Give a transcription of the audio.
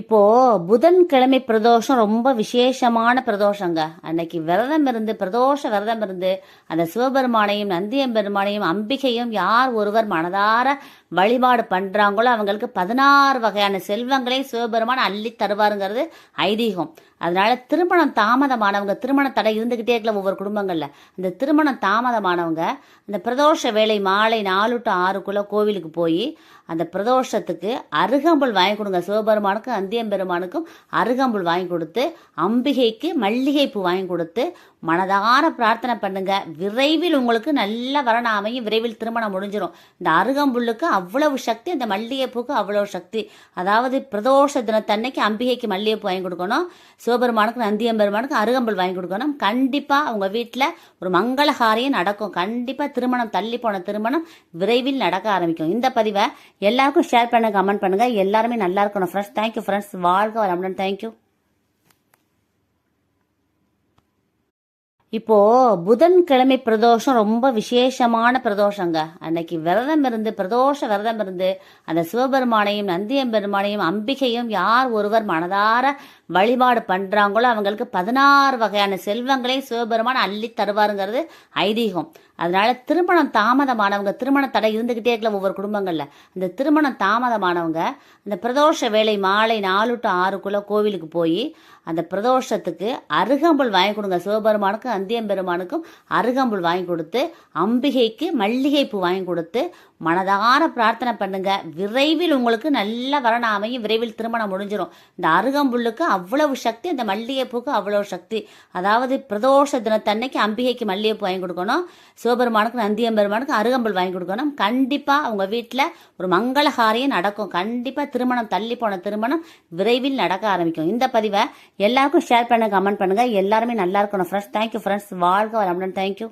இப்போ புதன்கிழமை பிரதோஷம் ரொம்ப விசேஷமான பிரதோஷங்க. அன்னைக்கு விரதம் இருந்து பிரதோஷ விரதம் இருந்து அந்த சிவபெருமானையும் நந்தியம்பெருமானையும் அம்பிகையும் யார் ஒருவர் மனதார வழிபாடு பண்றாங்களோ அவங்களுக்கு பதினாறு வகையான செல்வங்களையும் சிவபெருமான் அள்ளி தருவாருங்கிறது ஐதீகம். அதனால திருமணம் தாமதமானவங்க திருமண தடை இருந்துகிட்டே இருக்கல ஒவ்வொரு குடும்பங்கள்ல. அந்த திருமணம் தாமதமானவங்க அந்த பிரதோஷ வேலை மாலை நாலு டு ஆறுக்குள்ள கோவிலுக்கு போய் அந்த பிரதோஷத்துக்கு அருகம்புல் வாங்கி கொடுங்க சிவபெருமானுக்கு. அந்தியம்பெருமானுக்கும் அருகம்புல் வாங்கி கொடுத்து அம்பிகைக்கு மல்லிகை பூ வாங்கி கொடுத்து மனதார பிரார்த்தனை பண்ணுங்க. விரைவில் உங்களுக்கு நல்ல வரணும் அமையும். விரைவில் திருமணம் முடிஞ்சிடும் இந்த அருகம்புல்லுக்கு அவ்வளவு சக்தி இந்த மல்லிகைப்பூக்கு அவ்வளவு சக்தி. அதாவது பிரதோஷ தினத்தன்னைக்கு அம்பிகைக்கு மல்லிகைப்பூ வாங்கி கொடுக்கணும். சிவபெருமானுக்கு நந்தியம்பெருமானுக்கு அருகம்புல் வாங்கி கொடுக்கணும். கண்டிப்பாக உங்க வீட்டில் ஒரு மங்களகாரியம் நடக்கும். கண்டிப்பாக திருமணம் தள்ளி போன திருமணம் விரைவில் நடக்க ஆரம்பிக்கும். இந்த பதிவை எல்லாருக்கும் ஷேர் பண்ணுங்க கமெண்ட் பண்ணுங்க. எல்லாருமே நல்லா இருக்கணும். ஃப்ரெஷ் தேங்க்யூ ஃப்ரெண்ட்ஸ் வாழ்க வளமுடன். தேங்க்யூ இப்போ புதன்கிழமை பிரதோஷம் ரொம்ப விசேஷமான பிரதோஷங்க. அன்னைக்கு விரதம் இருந்து பிரதோஷ விரதம் இருந்து அந்த சிவபெருமானையும் நந்தியம்பெருமானையும் அம்பிகையும் யார் ஒருவர் மனதார வழிபாடு பண்றாங்களோ அவங்களுக்கு பதினாறு வகையான செல்வங்களையும் சிவபெருமான் அள்ளி தருவாருங்கிறது ஐதீகம். அதனால திருமணம் தாமதமானவங்க திருமண தடை இருந்துகிட்டே இருக்கல ஒவ்வொரு குடும்பங்கள்ல. அந்த திருமணம் தாமதமானவங்க அந்த பிரதோஷ வேலை மாலை நாலு டு ஆறுக்குள்ள கோவிலுக்கு போய் அந்த பிரதோஷத்துக்கு அருகம்புல் வாங்கி கொடுங்க. சிவபெருமானுக்கும் அந்தியம்பெருமானுக்கும் அருகம்புல் வாங்கி கொடுத்து அம்பிகைக்கு மல்லிகை பூ வாங்கி கொடுத்து மனதார பிரார்த்தனை பண்ணுங்க. விரைவில் உங்களுக்கு நல்ல வரணும் அமையும் விரைவில் திருமணம் முடிஞ்சிடும் இந்த அருகம்புல்லுக்கு அவ்வளவு சக்தி அந்த மல்லிகைப்பூக்கு அவ்வளவு சக்தி. அதாவது பிரதோஷ தினத்தன்னைக்கு அம்பிகைக்கு மல்லிகைப்பூ வாங்கி கொடுக்கணும். சிவபெருமானுக்கு நந்தியம்பெருமானுக்கு அருகம்புல் வாங்கி கொடுக்கணும். கண்டிப்பாக அவங்க வீட்டில் ஒரு மங்களகாரியம் நடக்கும். கண்டிப்பாக திருமணம் தள்ளி போன திருமணம் விரைவில் நடக்க ஆரம்பிக்கும். இந்த பதிவை எல்லாருக்கும் ஷேர் பண்ணுங்க கமெண்ட் பண்ணுங்க. எல்லாருமே நல்லா இருக்கணும் ஃப்ரெண்ட்ஸ் தேங்க்யூ ஃப்ரெண்ட்ஸ் வாழ்க வரமுடன் தேங்க்யூ